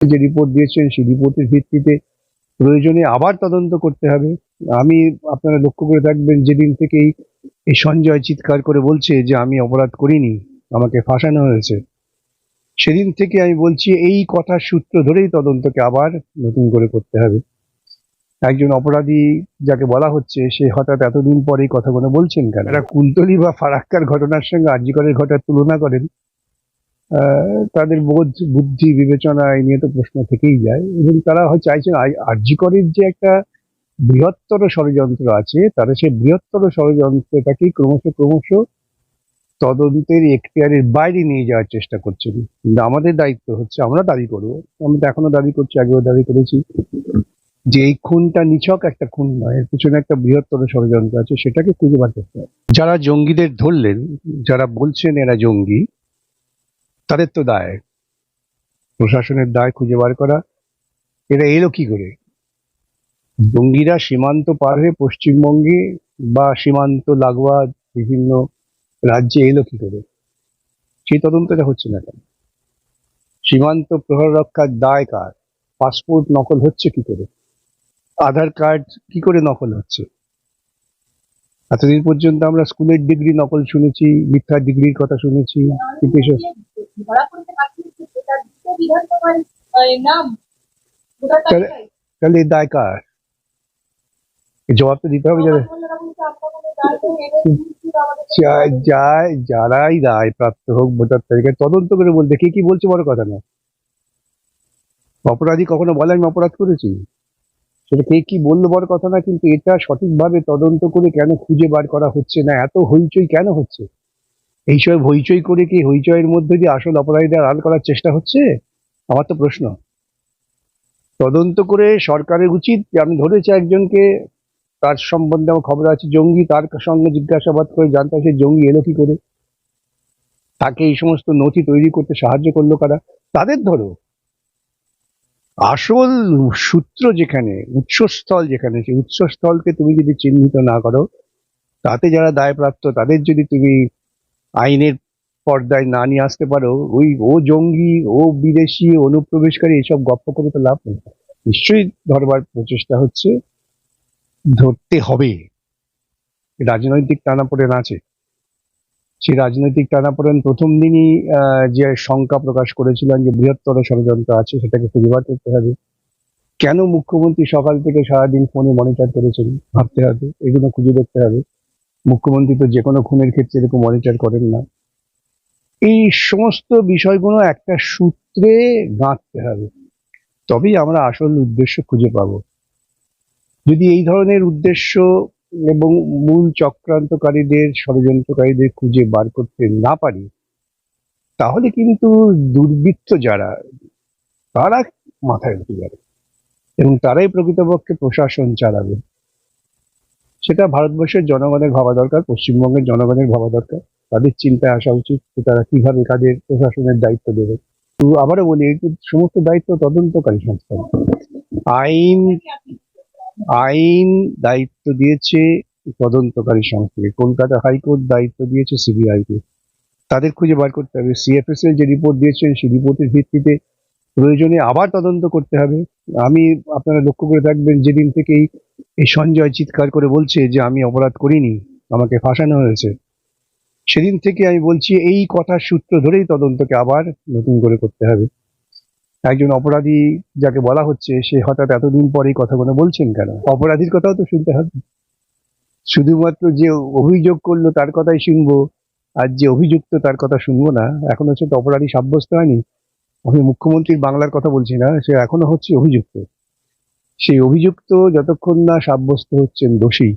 যে রিপোর্ট দিয়েছেন, সেই রিপোর্টের ভিত্তিতে প্রয়োজনে আবার তদন্ত করতে হবে। আমি, আপনারা লক্ষ্য করে থাকবেন, যেদিন থেকেই এই সঞ্জয় চিৎকার করে বলছে যে আমি অপরাধ করিনি, আমাকে ফাঁসানো হয়েছে, সেদিন থেকে আমি বলছি, এই কথার সূত্র ধরেই তদন্তকে আবার নতুন করে করতে হবে। একজন অপরাধী যাকে বলা হচ্ছে, সে হঠাৎ এতদিন পরে এই কথাগুলো বলছেন কেন? এরা কুলতলি বা ফারাক্কার ঘটনার সঙ্গে আর্যিকরের ঘটনার তুলনা করেন তাদের বোধ, বুদ্ধি, বিবেচনা এই নিয়ে তো প্রশ্ন থেকেই যায়। এবং তারা হয় চাইছেন আর্যিকরের যে একটা বৃহত্তর ষড়যন্ত্র আছে, তারা সেই বৃহত্তর ষড়যন্ত্রটাকে ক্রমশ ক্রমশ তদন্তের এখতিয়ারের বাইরে নিয়ে যাওয়ার চেষ্টা করছেন। কিন্তু আমাদের দায়িত্ব হচ্ছে, আমরা দাবি করব। আমরা তো এখনও দাবি করছি, আগেও দাবি করেছি যে এই খুনটা নিছক একটা খুন নয়, এর পিছনে একটা বৃহত্তর ষড়যন্ত্র আছে, সেটাকে খুঁজে বার করতে হবে। যারা জঙ্গিদের ধরলেন, যারা বলছেন এরা জঙ্গি তাদের তো দায়। প্রশাসনের দায় খুঁজে বার করা। এরা এলো কি করে? জঙ্গিরা সীমান্ত পার হয়ে পশ্চিমবঙ্গে বা সীমান্ত লাগোয়া বিভিন্ন রাজ্যে এলো কি করে? সেই তদন্তটা হচ্ছে না কেন? সীমান্ত প্রহর রক্ষার দায় কার? পাসপোর্ট নকল হচ্ছে কি করে? আধার কার্ড কি করে নকল হচ্ছে? এতদিন পর্যন্ত আমরা স্কুলের ডিগ্রি নকল শুনেছি মিথ্যা ডিগ্রির কথা শুনেছি কিন্তু তাহলে- দায় কার জবাব তো দিতে হবে যাদের আমার বন্ধুরা বলছে, আপনাদের দায় তো এদের বিরুদ্ধে আমাদের যা- যাই যারাই দায় প্রাপ্ত হোক ভোটার তালিকায় তদন্ত করে বলতে কে কি বলছে বড় কথা না অপরাধী কখনো বলে আমি অপরাধ করেছি? সেটা কে কি বলল বড় কথা না, কিন্তু এটা সঠিকভাবে তদন্ত করে কেন খুঁজে বার করা হচ্ছে না? এত হইচই কেন হচ্ছে? এইসব হইচই করে কি হইচইয়ের মধ্যে দিয়ে আসল অপরাধীদের আড়াল করার চেষ্টা হচ্ছে? আমার তো প্রশ্ন। তদন্ত করে সরকারের উচিত যে আমি ধরেছি একজনকে, তার সম্বন্ধে আমার খবর আছে, জঙ্গি তার সঙ্গে জিজ্ঞাসাবাদ করে জানতে সে জঙ্গি এলো কি করে? তাকে এই সমস্ত নথি তৈরি করতে সাহায্য করল কারা? তাদের ধরো। আসল সূত্র যেখানে, উৎসস্থল যেখানে, সেই উৎসস্থলকে তুমি যদি চিহ্নিত না করো, তাতে যারা দায়প্রাপ্ত, তাদের যদি তুমি আইনের পর্দায় না নিয়ে আসতে পারো, ওই ও জঙ্গি, ও বিদেশি, অনুপ্রবেশকারী, এসব গপ্প করে তো লাভ নেই। নিশ্চয়ই ধরবার প্রচেষ্টা হচ্ছে, ধরতে হবে। রাজনৈতিক টানাপোড়েন আছে। সেই রাজনৈতিক টানাপোড়েন প্রথম দিনই যে শঙ্কা প্রকাশ করেছিলেন যে বৃহত্তর ষড়যন্ত্র আছে সেটাকে খুঁজে বার করতে হবে। কেন মুখ্যমন্ত্রী সকাল থেকে সারাদিন ফোনে মনিটর করেছেন ভাবতে হবে, এগুলো খুঁজে দেখতে হবে। মুখ্যমন্ত্রী তো যে কোনো খুনের ক্ষেত্রে এরকম মনিটর করেন না। এই সমস্ত বিষয়গুলো একটা সূত্রে গাঁথতে হবে। তবেই আমরা আসল উদ্দেশ্য খুঁজে পাবো। যদি এই ধরনের উদ্দেশ্য এবং মূল চক্রান্তকারীদের, ষড়যন্ত্রকারীদের খুঁজে বার করতে না পারি, তাহলে কিন্তু দুর্বৃত্ত যারা, তারা মাথায় উঠে যাবে এবং তারাই প্রকৃতপক্ষে প্রশাসন চালাবে। সেটা ভারতবর্ষের জনগণের ভাবা দরকার, পশ্চিমবঙ্গের জনগণের ভাবা দরকার। তাদের চিন্তায় আসা উচিত যে তারা কীভাবে কাদের প্রশাসনের দায়িত্ব দেবে। তো আবারও বলি সমস্ত দায়িত্ব তদন্তকারী সংস্থা। আইন আইন দায়িত্ব দিয়েছে তদন্তকারী সংস্থাকে কলকাতা হাইকোর্ট দায়িত্ব দিয়েছে সিবিআই কে। তাদের খুঁজে বার করতে হবে। সিএফএসএল যে রিপোর্ট দিয়েছেন, সেই রিপোর্টের ভিত্তিতে প্রয়োজনে আবার তদন্ত করতে হবে। আমি, আপনারা লক্ষ্য করে থাকবেন, যেদিন থেকেই এই সঞ্জয় চিৎকার করে বলছে যে আমি অপরাধ করিনি, আমাকে ফাঁসানো হয়েছে। সেদিন থেকে আমি বলছি, এই কথার সূত্র ধরেই তদন্তকে আবার নতুন করে করতে হবে। একজন অপরাধী যাকে বলা হচ্ছে, সে হঠাৎ এতদিন পরে কথাগুলো বলছেন কেন? অপরাধীর কথাও তো শুনতে হবে। শুধুমাত্র যে অভিযোগ করল তার কথাই শুনব, আর যে অভিযুক্ত তার কথা শুনব না, এখন হচ্ছে তো অপরাধী সাব্যস্ত হয়নি। আমি মুখ্যমন্ত্রীর বাংলার কথা বলছি না, সে এখনও হচ্ছে অভিযুক্ত। সেই অভিযুক্ত যতক্ষণ না সাব্যস্ত হচ্ছেন দোষী,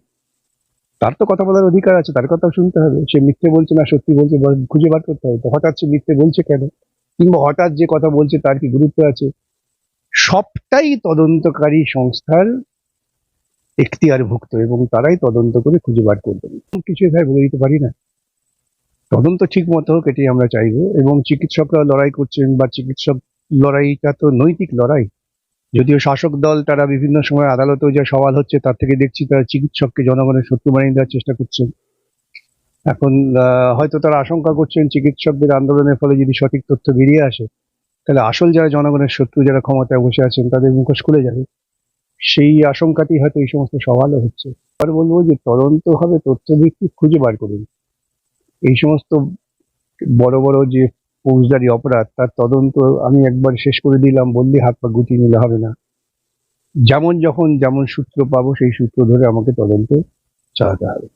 তার তো কথা বলার অধিকার আছে, তার কথাও শুনতে হবে। সে মিথ্যে বলছে না, সত্যি বলছে খুঁজে বার করতে হবে। তো হঠাৎ সে মিথ্যে বলছে কেন? কিংবা হঠাৎ যে কথা বলছে তার কি গুরুত্ব আছে? সবটাই তদন্তকারী সংস্থার এখতিয়ারভুক্ত এবং তারাই তদন্ত করে খুঁজে বার করবেন। কিছু এভাবে বলে দিতে পারি না। তদন্ত ঠিক মতো হোক, এটাই আমরা চাইব এবং চিকিৎসকরা লড়াই করছেন বা চিকিৎসক লড়াইটা তো নৈতিক লড়াই। যদিও শাসক দল তারা বিভিন্ন সময় আদালতেও যা সওয়াল হচ্ছে তার থেকে দেখছি তারা চিকিৎসককে জনগণের শত্রু বানিয়ে দেওয়ার চেষ্টা করছেন এখন হয়তো তারা আশঙ্কা করছেন চিকিৎসকদের আন্দোলনের ফলে যদি সঠিক তথ্য বেরিয়ে আসে, তাহলে আসল যারা জনগণের শত্রু, যারা ক্ষমতায় বসে আছেন, তাদের মুখোশ খুলে যাবে। সেই আশঙ্কাটি হয়তো এই সমস্ত সওয়ালও হচ্ছে। আর বলব যে তদন্ত হবে তথ্য ভিত্তিক খুঁজে বার করুন। এই সমস্ত বড় বড় যে ফৌজদারি অপরাধ, তার তদন্ত আমি একবার শেষ করে দিলাম, বললে হাত পা গুটিয়ে নিলে হবে না। যেমন যখন যেমন সূত্র পাবো, সেই সূত্র ধরে আমাকে তদন্ত চালাতে হবে।